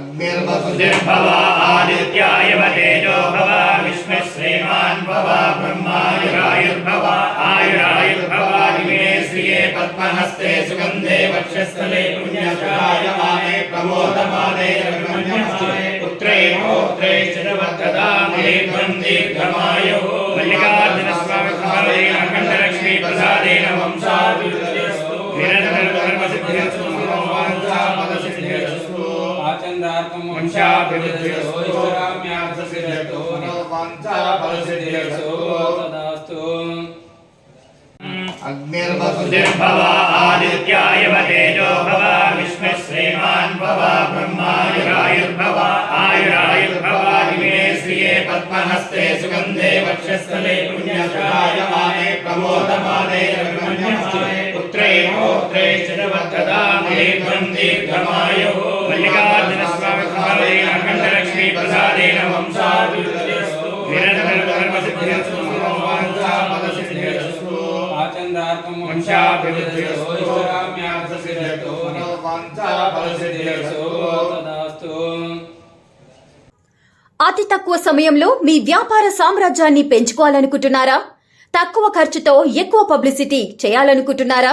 अग्निर्भव आदित्याय तेजो भव विष्णुः श्रीमान् भव ब्रह्मायुरायुर्भव आयुरायुर्भव दिवे श्रिये पद्महस्ते सुगन्धे वक्षस्थले पुण्यश्रायमाने प्रमोदमाने पुत्रे पौत्रे चिरवर्तदामे दीर्घमायुः मल्लिकार्जुनस्वामिभावेन अखण्डलक्ष्मी प्रसादेन वंशाभिवृद्धिरस्तु निरन्तरधर्मसिद्धिरस्तु। वाञ्छाफलसिद्धिरस्तु चंद्रार्कम वंशाभिवृद्धिरस्तु ईश्वराम्यार्थसिद्ध्यस्तु वंशाफलसिद्ध्यस्तु तदास्तु अग्निर्वसुधिर्भव आदित्याय तेजो भव विष्णु श्रीमान् भव ब्रह्मायुरायुर्भव आयुरायुर्भव इमे श्रिये पद्महस्ते सुगन्धे वक्षस्थले पुण्यशरायमाने प्रमोदमाने रघुमन्यमाने पुत्रे मोत्रे च वर्तदा दीर्घं दीर्घमायुः అతి తక్కువ సమయంలో మీ వ్యాపార సామ్రాజ్యాన్ని పెంచుకోవాలనుకుంటున్నారా? తక్కువ ఖర్చుతో ఎక్కువ పబ్లిసిటీ చేయాలనుకుంటున్నారా?